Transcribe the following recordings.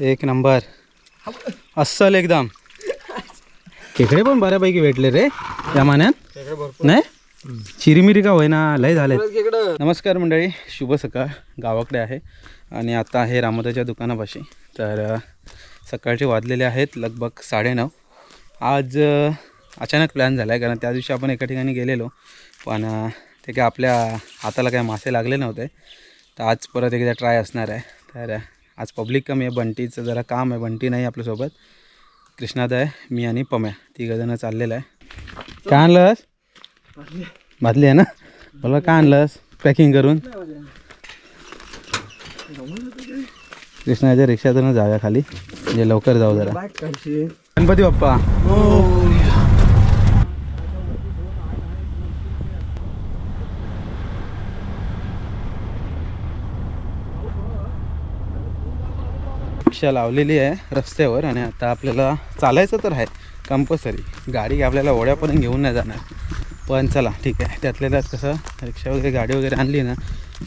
एक नंबर. अस्सल एकदम. खेकडे पण बऱ्यापैकी भेटले रे या मान्यात नाही? चिरीमिरी का होईना लय झाले नमस्कार मंडळी शुभ सकाळ. गावाकडे आहे आणि आता आहे रामोदाच्या दुकानापाशी. तर सकाळचे वाजलेले आहेत लगभग साडेनऊ. आज अचानक प्लॅन झाला आहे कारण त्या दिवशी आपण एका ठिकाणी गेलेलो. पण ते काय आपल्या हाताला काय मासे लागले नव्हते. तर आज परत एकदा ट्राय असणार आहे. तर आज पब्लिक कमी आहे बंटीचं जरा काम आहे बंटी नाही आपल्यासोबत. कृष्णाद आहे मी आणि पम्या तिघंजणं चाललेलं आहे. काय आणलंस? भाजली आहे ना? बोला काय आणलंस? पॅकिंग करून? कृष्णाच्या रिक्षातूनच जाऊया खाली. म्हणजे लवकर जाऊ जरा. गणपती बाप्पा. रिक्षा लावलेली आहे रस्त्यावर आणि आता आपल्याला चालायचं तर आहे कंपल्सरी गाडी आपल्याला ओढ्यापर्यंत घेऊन नाही जाणार. पण चला ठीक आहे. त्यातल्या त्यात कसं रिक्षा वगैरे गाडी वगैरे आणली ना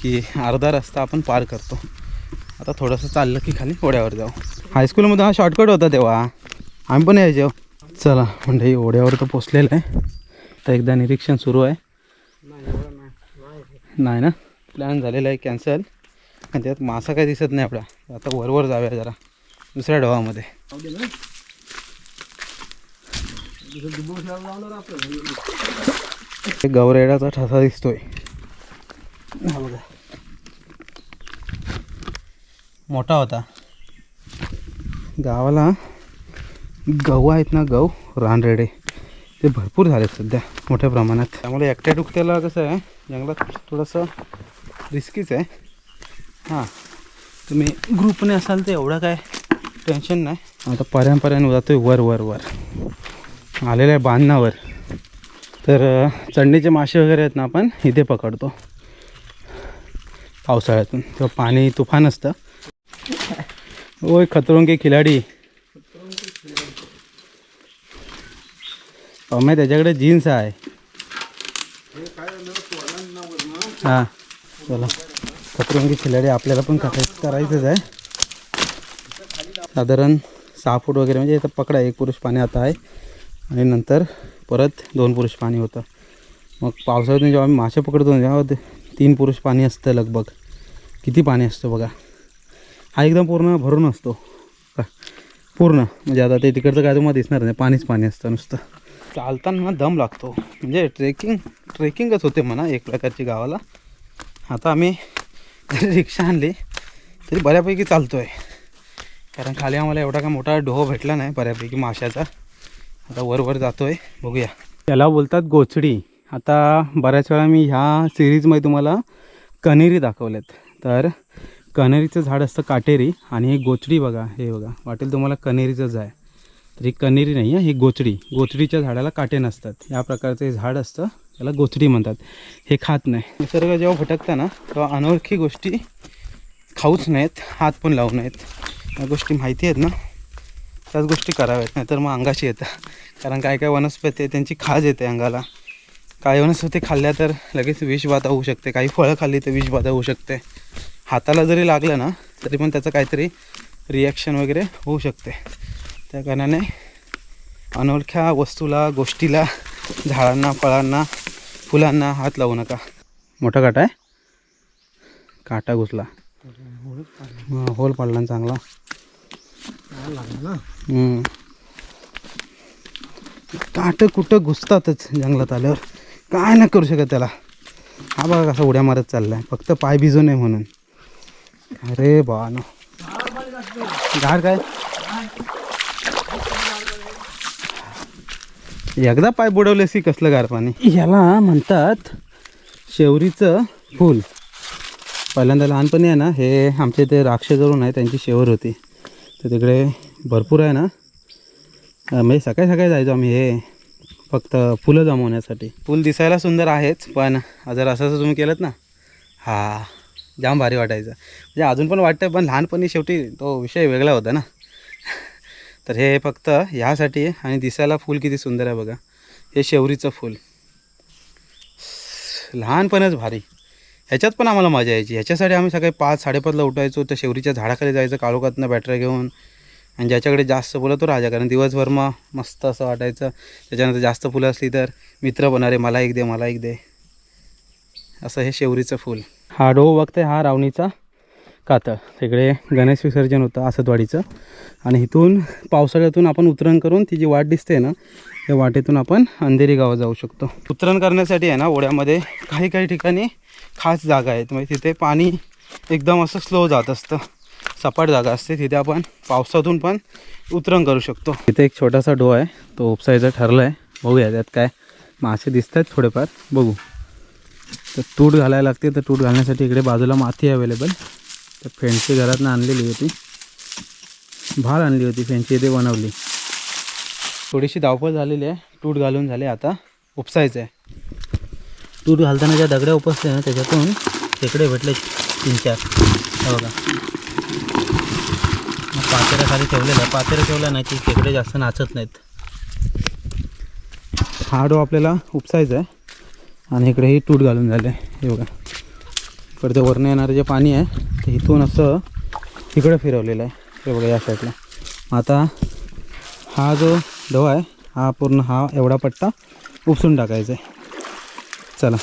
की अर्धा रस्ता आपण पार करतो. आता थोडंसं चाललं की खाली ओढ्यावर जाऊ. हायस्कूलमध्ये हा शॉर्टकट होता तेव्हा. आम्ही पण यायचो. चला म्हणजे ओढ्यावर तर पोचलेलं आहे. तर एकदा निरीक्षण सुरू आहे. नाही ना? प्लॅन झालेला आहे कॅन्सल आणि त्यात मासा काही दिसत नाही आपला. आता वरवर जाऊया जरा दुसऱ्या डोहामध्ये गवरेडाचा ठसा दिसतोय. बघा. मोठा होता. गावाला गहू आहेत ना गहू रानरेडे. ते भरपूर झालेत सध्या मोठ्या प्रमाणात. त्यामुळे एकट्या डुकट्याला कसं आहे जंगलात थोडंसं रिस्कीच आहे. हां. तुम्ही ग्रुपने असाल तर एवढं काय टेन्शन नाही. आता पर्यापर्यंत जातोय वर वर वर. आलेलं आहे बांधणावर तर चढणीचे मासे वगैरे आहेत ना आपण इथे पकडतो. पावसाळ्यातून. तेव्हा पाणी तुफान असतं. ओय खतरों के खिलाडी. अमे त्याच्याकडे जीन्स आहे. हां चला. खतरों खिलाडी आपल्याला पण कराय करायचंच आहे. साधारण सहा फूट वगैरे म्हणजे इथं पकडा एक पुरुष पाणी आता आहे. आणि नंतर परत दोन पुरुष पाणी होतं. मग पावसाळ्यातून जेव्हा आम्ही मासे पकडतो जेव्हा तेव्हा तीन पुरुष पाणी असतं लगभग. किती पाणी असतं बघा. हा एकदम पूर्ण भरून असतो. का पूर्ण. म्हणजे आता ते तिकडचं काय तुम्हाला दिसणार नाही. पाणीच पाणी असतं नुसतं. चालताना दम लागतो. म्हणजे ट्रेकिंग ट्रेकिंगच होते म्हणा एक प्रकारची गावाला. आता आम्ही जरी रिक्षा आणली तरी बऱ्यापैकी चालतो आहे कारण खाली आम्हाला एवढा काय मोठा ढोह भेटला नाही बऱ्यापैकी माशाचा. आता वर वर जातो आहे बघूया. त्याला बोलतात गोचडी. आता बऱ्याच वेळा मी ह्या सिरीजमध्ये तुम्हाला कनेरी दाखवल्यात तर कनेरीचं झाड असतं काटेरी आणि हे गोचडी बघा हे बघा. वाटेल तुम्हाला कनेरीचंच आहे तर ही कनेरी नाही आहे ही गोचडी. गोचडीच्या झाडाला काटे नसतात. या प्रकारचं हे झाड असतं. त्याला गोचडी म्हणतात. हे खात नाही. निसर्ग जेव्हा भटकता ना तेव्हा अनोळखी गोष्टी खाऊच नाहीत हात पण लावू नयेत या गोष्टी माहिती आहेत ना? त्याच गोष्टी कराव्यात नाहीतर मग अंगाशी येतं. कारण काय काय वनस्पती आहे त्यांची खाज येते अंगाला. काही वनस्पती खाल्ल्या तर लगेच विषबाधा होऊ शकते. काही फळं खाल्ली तर विषबाधा होऊ शकते. हाताला जरी लागलं ना तरी पण त्याचं काहीतरी रिॲक्शन वगैरे होऊ शकते. त्या कारणाने अनोळख्या वस्तूला गोष्टीला झाडांना फळांना फुलांना हात लावू नका. मोठा काटा आहे? काटा घुसला. होल पडला ना चांगला. काट काटं कुठं घुसतातच जंगलात आल्यावर. काय नाही करू शकत त्याला. हा बघा कसा उड्या मारत चाललाय. फक्त पाय भिजू नये म्हणून. अरे बा ना झाड काय? एकदा पाय बुडवलेस की कसलं गार पाणी? याला म्हणतात शेवरीचं फूल. पहिल्यांदा लहानपणी आहे ना हे आमच्या इथे राक्षजवळून आहे त्यांची शेवर होती. तर तिकडे भरपूर आहे ना. म्हणजे सकाळी सकाळी जायचो आम्ही हे फक्त फुलं जमवण्यासाठी. फुल दिसायला सुंदर आहेच पण जर असं असं तुम्ही केलं ना. हा जाम भारी वाटायचं. म्हणजे अजून पण वाटतं पण लहानपणी शेवटी तो विषय वेगळा होता ना. तर हे फक्त ह्यासाठी आहे आणि दिसायला फूल किती सुंदर आहे बघा. हे शेवरीचं फूल. लहानपणच भारी. ह्याच्यात पण आम्हाला मजा यायची. ह्याच्यासाठी आम्ही सकाळी पाच साडेपाचला उठायचो. त्या शेवरीच्या झाडाखाली जायचं काळोखातनं बॅटऱ्या घेऊन. आणि ज्याच्याकडे जास्त फुलं तो राजा. कारण दिवसभर मग मस्त असं वाटायचं. त्याच्यानंतर जास्त फुलं असली तर मित्र बनारे मला एक दे मला एक दे. असं हे शेवरीचं फूल. हा डो बघते हा रावणीचा. कातळ तिकडे गणेश विसर्जन होतं आसतवाडीचं. आणि इथून पावसाळ्यातून आपण उतरण करून ती जी वाट दिसते ना त्या वाटेतून आपण अंधेरी गावात जाऊ शकतो. उतरण करण्यासाठी आहे ना ओढ्यामध्ये काही काही ठिकाणी खास जागा आहेत. म्हणजे तिथे पाणी एकदम असं स्लो जात असतं. सपाट जागा असते. तिथे आपण पावसातून पण उतरण करू शकतो. तिथे एक छोटासा डो आहे. तो उपसायचा ठरला आहे बघूया त्यात काय मासे दिसत आहेत थोडेफार. बघू. तर तूट घालायला लागते. तर तूट घालण्यासाठी इकडे बाजूला माती अवेलेबल तर फेंडची घरातनं आणलेली होती. भाल आणली होती फ्रेंडची इथे बनवली. थोडीशी धावपळ झालेली आहे. तूट घालून झाले आता. उपसायचं आहे. तूट घालताना ज्या दगड्या उपसल्या ना त्याच्यातून खेकडे भेटले तीन चार. बघा. मग पातेऱ्या खाली ठेवलेल्या आहे पातेऱ्या ठेवल्या नाही की खेकडे जास्त नाचत नाहीत. हा डो आपल्याला उपसायचा आहे. आणि इकडे ही तूट घालून झाले. हे बघा. इकडे वरनं येणारं जे पाणी आहे इथून असं तिकडं फिरवलेलं आहे. हे बघा या साईडला आता हा जो डवा आहे हा पूर्ण हा एवढा पट्टा उपसून टाकायचा आहे. चला.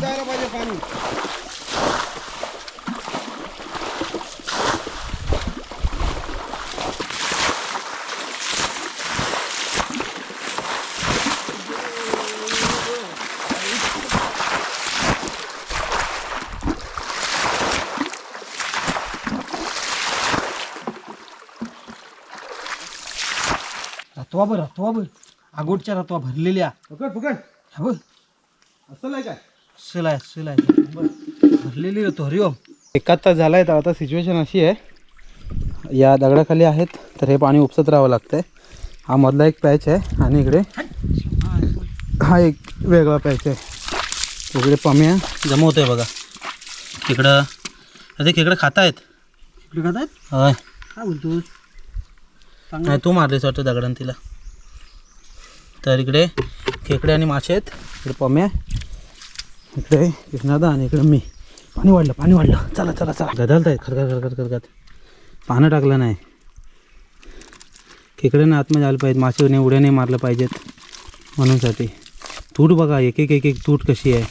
जायला पाहिजे पाणी. रतवा बघ रतवा बघ आगोटच्या रतवा भरलेल्या. पकड पकड हा बघ. असं नाही काय? सलाय सलाय भरलेली रतो हरिओम एकाच तास झाला आहे तर आता सिच्युएशन अशी आहे. या दगडाखाली आहेत तर हे पाणी उपसत राहावं लागतं आहे हा मधला एक पॅच आहे आणि इकडे हा एक वेगळा पॅच आहे. इकडे पम्या जमवतोय बघा. इकडं अरे खेकडं खाता आहेत इकडे खात आहेत होय. काय बोलतोस? नाही तू मारलीस वाटतं दगडान तिला. तर इकडे खेकडे आणि मासे आहेत. इकडे पम्या इकडे कृष्णादा आणि इकडे मी. पाणी वाढलं पाणी वाढलं. चला चला चला. गदलत आहेत. खरखर खरखर खरखर. पानं टाकलं नाही. खेकड्यानं आतमध्ये आलं पाहिजे. मासे उड्या नाही मारलं पाहिजेत. म्हणूनसाठी. तूट बघा एक एक एक एक तूट कशी आहे.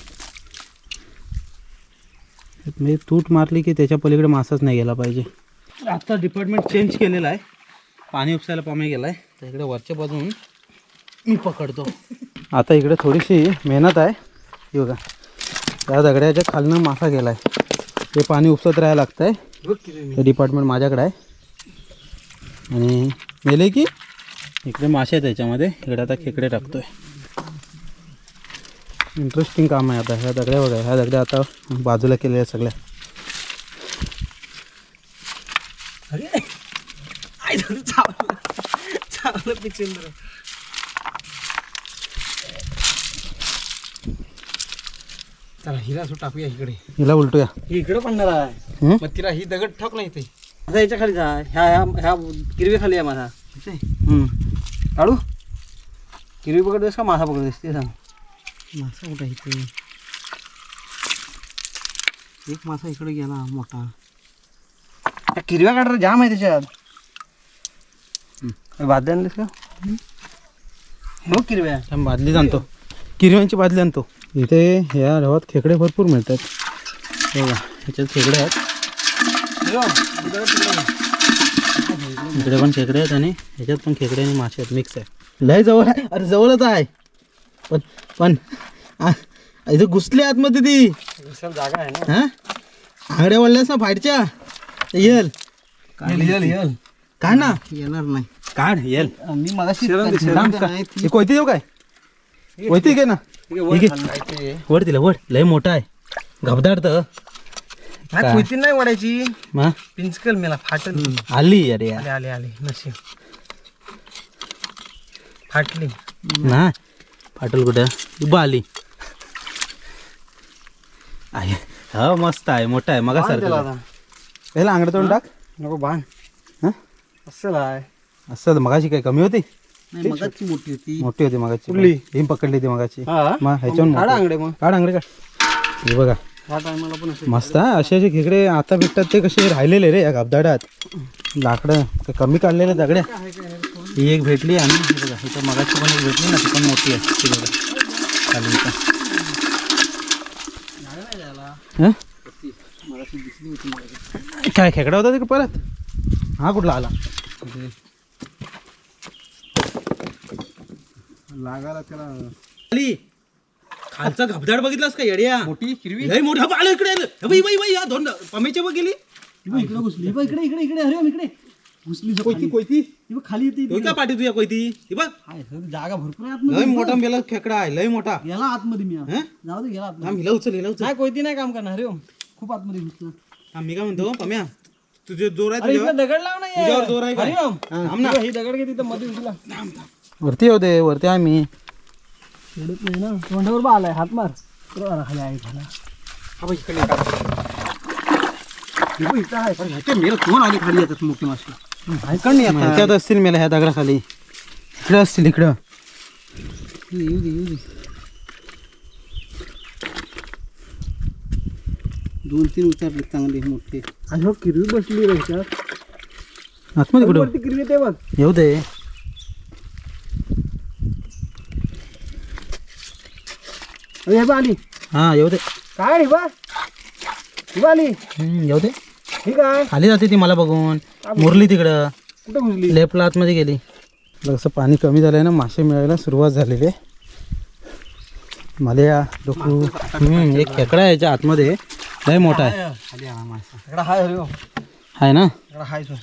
म्हणजे तूट मारली की त्याच्या पलीकडे मासाच नाही गेला पाहिजे. आता डिपार्टमेंट चेंज केलेलं आहे. पाणी उपसायला पाणी गेला आहे तर इकडे वरच्या बाजून मी पकडतो. आता इकडे थोडीशी मेहनत आहे. हे बघा. त्या दगड्याच्या खालनं मासा गेला आहे ते पाणी उपसत राहायला लागतं आहे हे डिपार्टमेंट माझ्याकडे आहे. आणि गेले की? इकडे मासे आहेत त्याच्यामध्ये इकडे आता खेकडे टाकतोय. इंटरेस्टिंग काम आहे आता. ह्या दगड्या बघा. ह्या दगड्या आता बाजूला केलेल्या सगळ्या अरे आई झालं चावलं पिचेंद्र चला हिला असं टाकूया इकडे. हिला उलटूया. ही इकडे पडणार आहे. हं? मग तिला ही दगड ठोकला इथे. आता याच्या खाली जा. ह्या ह्या ह्या किरवी खाली आहे माझा. हं. काढू? किरवी पकडतेस का? मासा पकडतेस ते सांग. मासा कुठं इथे? एक मासा इकडे गेला मोठा. त्या किरव्या काढणार जाम आहे त्याच्यात. बादली आणलीस का? हो किरव्या. बादली आणतो. किरव्यांची बादली आणतो. इथे ह्या गावात खेकडे भरपूर मिळतात. हे बघा ह्याच्यात खेकडे आहेत. हो. इकडे पण खेकडे आहेत. आणि ह्याच्यात पण खेकडे आणि मासे आहेत. मिक्स आहे. लय जवळ आहे. अरे जवळच आहे. पण पण इथं घुसले आतमध्ये ती. जागा आहे ना. हा? आंगड्या वळल्यास ना फाटच्या. येल येल येल काढ ना. येणार नाही. काढ येल. मी? हे कोयती देऊ काय? कोयती घे ना. वड तिला वड. लय मोठा आहे. घबदाडत काय? कुयती नाही वाढायची मा? पिंचकल मेला फाटल. आली अरे यार. आले आले आले. नशीब. फाटली. ना? फाटल कुठं? उभा आली. आहे हा मस्त आहे मोठा आहे. मगा सारखं. पहिला आंगडा तोंड टाक. नको हा? असं आहे. असं मगाची काय कमी होती? नाही मगाची मोठी होती. मोठी होती मगाची कुठली? ही पकडली होती मगाची हा? मग ह्याच्यावर काढा मोठी. अंगडे मग. काढ अंगडे काढ. हे बघा. ह्या टायमाला पण असे मस्त हा असे असे खेकडे आता भेटतात ते कसे राहिलेले रे या गाबदाड्यात. लाकडं ते कमी काढलेले दगड्या. ही एक भेटली आणि हे बघा इथं मगाची पण एक भेटली ना ती पण मोठी आहे. ती बघा. खाली इथं. हं? मगाशी मगाशी. काय खेकडा होता ते परत? हा कुठला आला? लागायला त्याला खाली खालचा घबदाड बघितलास का येड्या? मोठी हिरवी. लय मोठा आलं इकडे. आलं हे बाई बाई बाई या दोन पमेच्या बघ गेली. इकडे घुसली. बघ इकडे इकडे इकडे. अरे इकडे. घुसली जो कोयती. कोयती? ती बघ खाली येते का पाठी तुझ्या कोयती. ती बघ. हाय, सगळी जागा भरपूर आहे लय मोठा मेला खेकडा आहे लय मोठा. गेला आतमध्ये मी. हं? जाऊ दे गेला आतमध्ये. थांब हिला उचल हिला उचल. काय कोयती नाही काम करणार रे हो. खूप आतमध्ये घुसला. थांब मी काय म्हणतो पम्या तुझे जोर आहे अरे तुझ्यावर. दगड लाव ना. तुझ्यावर जोर आहे. थांब ना. ही दगड घे तिथं मध्ये घुसला वरती येऊ दे वरती रडत नाही ना. तोंडावर बा आलाय हात मार. बरं खाली आहे खाला हा बघ इकडे काय. हे बघ इथं आहे. ह्याच्या मेला कोण आली खाली येतात मोठी मासे ऐकण नाही आता? त्यात असतील मेला ह्या दगडाखाली. इकडे असतील इकडं. येऊ दे येऊ दे. दोन तीन उतरले चांगले मोठे. आणि हो किरवी बसली रे ह्याच्यात. आतमध्ये कुठं? वरती किरवी ते बघ. येऊ दे. हे हा येऊ दे. काय रे बा? ही हम्म, येऊ दे. ही काय? खाली जाते ती मला बघून. मुरली तिकडं. कुठं घुसली लेफ्टला आतमध्ये गेली. जसं पाणी कमी झालंय ना मासे मिळायला सुरुवात झालेली आहे. मला डोकू. हम्म, एक खेकडा आहे याच्या आतमध्ये. लय मोठा आहे. खाली आला मासा. इकडं हाय हरी हो आहे ना? इकडं हाय सो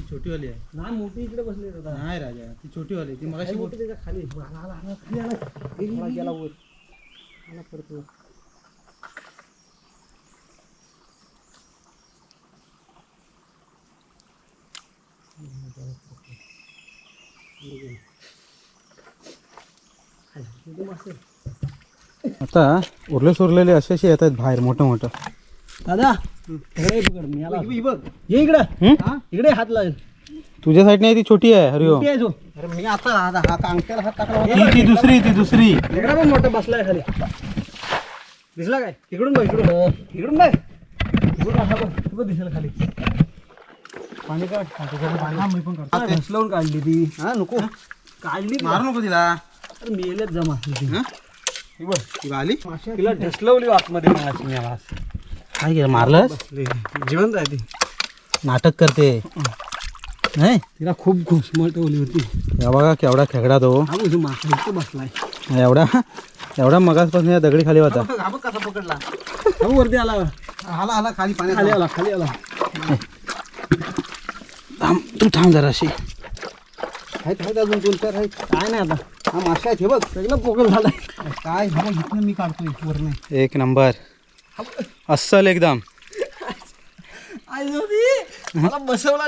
ती छोटीवाली आहे. नाही मोठी इकडे बसले दादा. नाही राजा ती छोटीवाली ती काय मोठी त्याच्याखाली. आला आला आला खाली आला. आला, गेला वर. आला परत वर. आता उरले सुरलेले असे असे येतात बाहेर मोठं मोठं. दादा इकडे पकड मी आला बघ. ये इकडं? हा? हात लावेल. तुझ्या साईडने आहे ती छोटी आहे हरिओ अरे मी आता अंगठ्याला हात टाकला ती ती दुसरी ती दुसरी. इकडे पण मोठा बसलाय खाली. दिसला काय? इकडून बघ इकडून. इकडून बघ. इकडून असा बघ तू बघ दिसेल खाली. पाणी काढ. हा, मी पण काढतो ढसलवून काढली ती. हा नको. काढली ती. मारू नको तिला. अरे मेलेच जमा ती. हं? बघ ती आली. तिला ढसलवली आतमध्ये मगाशी मी आला काय केलं? मारलंस? जिवंत आहे ती. नाटक करते. नाही? तिला खूप घुसमटवली होती. या बघा केवढा खेकडा तो. हा मासा बसलाय. एवढा एवढा मगासपासून या दगडी खाली होता. कसा पकडला. वरती आला. आला आला खाली खाली आला खाली आला. थांब तू थांब जराशी. आहेत आहेत अजून दोन चार आहेत. काय नाही आता. हा मासा आहेत हे बघ. सगळं पोकल झालाय. काय हा इथनं मी काढतोय एक नंबर. अस्सल एकदम. मला बसवला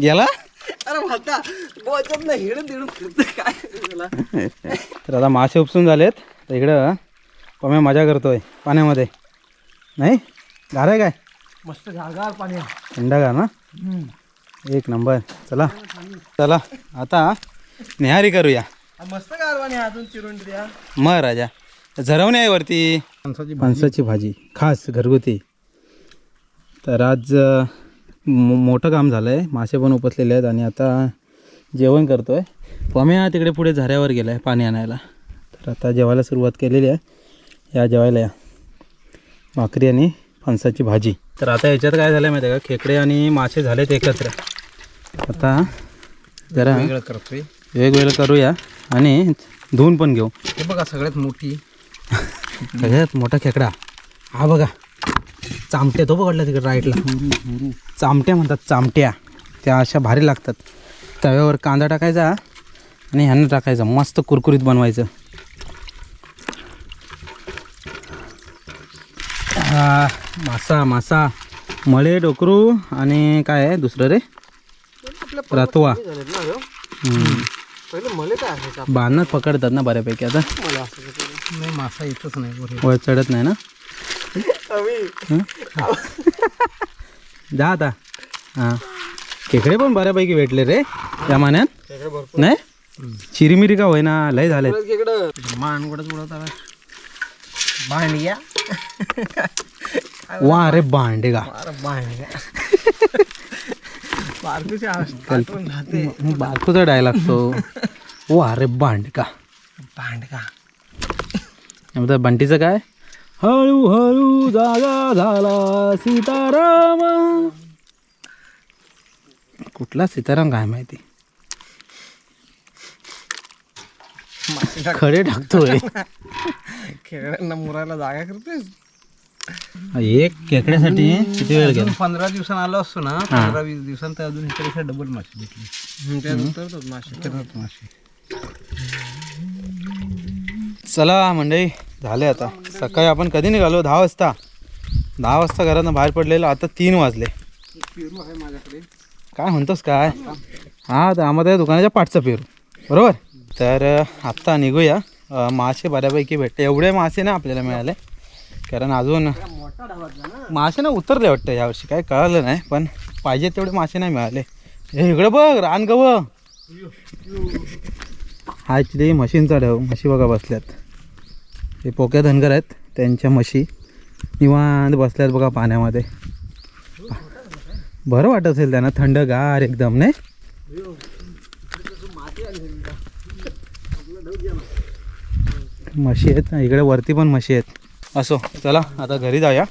गेला? अरे भाता बोचत नाही हिडून तिडून काय तर आता मासे उपसून झालेत. तर इकडं पम्या मजा करतोय पाण्यामध्ये. नाही? गार आहे काय? मस्त गारगार पाणी. थंडगार ना? एक नंबर. चला. चला. आता निहारी करूया. मस्त गार पाणी अजून चिरून द्या मग राजा. झरवणे आहे वरती फणसाची भाजी. खास घरगुती. तर आज मोठं काम झालं आहे मासे पण उपसलेले आहेत आणि आता जेवण करतो आहे पम्या तिकडे पुढे झऱ्यावर गेला आहे पाणी आणायला. तर आता जेवायला सुरुवात केलेली आहे. या जेवायला या. भाकरी आणि फणसाची भाजी. तर आता याच्यात काय झालं आहे माहिती आहे का? खेकडे आणि मासे झालेत एकत्र. आता जरा वेगळं करतोय. वेगवेगळं करूया आणि धुवून पण घेऊ. हे बघा सगळ्यात मोठी. सगळ्यात मोठा खेकडा. हा बघा. चामट्या तो पकडला तिकडे राईटला चामट्या म्हणतात चामट्या. त्या अशा भारी लागतात. तव्यावर कांदा टाकायचा आणि ह्यानं टाकायचं. मस्त कुरकुरीत बनवायचं. हा, मासा मासा. मळे डोकरू आणि काय आहे? दुसरं रे? रतवा. पहिले मले काय आहे बाणात पकडतात ना बऱ्यापैकी आता. मला नाही मासा येतच नाही वर चढत नाही ना? हं? जा आता. हां. खेकडे पण बऱ्यापैकी भेटले रे त्या मान्यात नाही? चिरीमिरी का होईना लय झाले मानगडच उडत आला. भांडग्या वा अरे भांडे का? अरे भांडग्या बारकोचा डायलॉग तो. ओ अरे भांडका. त्यामध्ये बंटीचं काय? हळूहळू जागा झाला सीताराम. कुठला सीताराम काय माहिती? खडे टाकतोय खेकड्यांना मुरायला जागा करतेस एक खेकड्यासाठी किती वेळ गेला पंधरा दिवसांनी आलो असतो ना पंधरा वीस दिवसांनी तर अजून इकडे डबल मासे भेटली. त्यानंतर मासे करत मासे चला मंडळी झाले आता. सकाळी आपण कधी निघालो? दहा वाजता. दहा वाजता घरातनं बाहेर पडलेलं आता तीन वाजले. पेरू आहे माझ्याकडे. काय म्हणतोस काय? हा तर आम्हाला त्या दुकानाच्या पाठचा पेरू. बरोबर? तर आत्ता निघूया. मासे बऱ्यापैकी भेटते एवढे मासे ना आपल्याला मिळाले. कारण अजून मासे ना उतरले वाटतं यावर्षी काय कळालं नाही पण पाहिजे तेवढे मासे नाही मिळाले. हे इकडं बघ रान गव. हा ॲक्च्युली म्हशींचा ढव म्हशी बघा बसल्यात. हे पोक्या धनगर आहेत त्यांच्या म्हशी निवांत बसल्यात बघा पाण्यामध्ये. बरं वाटत असेल त्यांना थंडगार एकदम नाही? म्हशी आहेत ना इकडे वरती पण म्हशी आहेत. असो चला आता घरी जाऊया.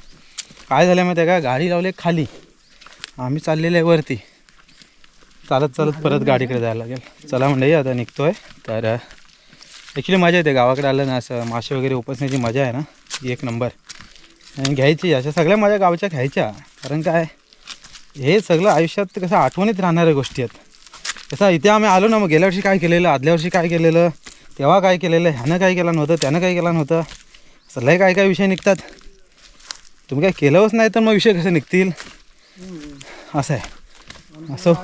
काय झालं माहिती आहे का? गाडी लावली आहे खाली. आम्ही चाललेले आहे वरती. चालत चालत परत गाडीकडे जायला लागेल. चला म्हणजे आता निघतोय. तर ॲक्च्युली मजा येते. गावाकडे आलं ना असं मासे वगैरे उपसण्याची मजा आहे ना? ती एक नंबर. आणि घ्यायची अशा सगळ्या माझ्या गावच्या घ्यायच्या. कारण काय हे सगळं आयुष्यात कसं आठवणीत राहणाऱ्या गोष्टी आहेत. कसं इथे आम्ही आलो ना मग गेल्या वर्षी काय केलेलं आदल्या वर्षी काय केलेलं तेव्हा काय केलेलं ह्यानं काय केलं नव्हतं त्यानं काय केलं नव्हतं. लय काय काय विषय निघतात? तुम्ही काय केलंच नाही तर मग विषय कसे निघतील? असं आहे. असो.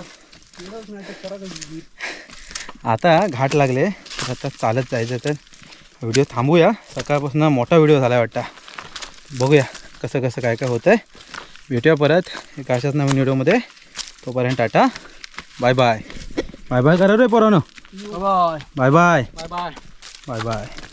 आता घाट लागले. तर आता चालत जायचं तर व्हिडिओ थांबूया. सकाळपासून मोठा व्हिडिओ झाला वाटतं. बघूया कसं कसं काय काय होतं आहे भेटूया परत एका अशाच नवीन व्हिडिओमध्ये. तोपर्यंत tata. Bye bye. Bye bye करा रे पोरानो. Bye. Bye bye. Bye bye. Bye bye.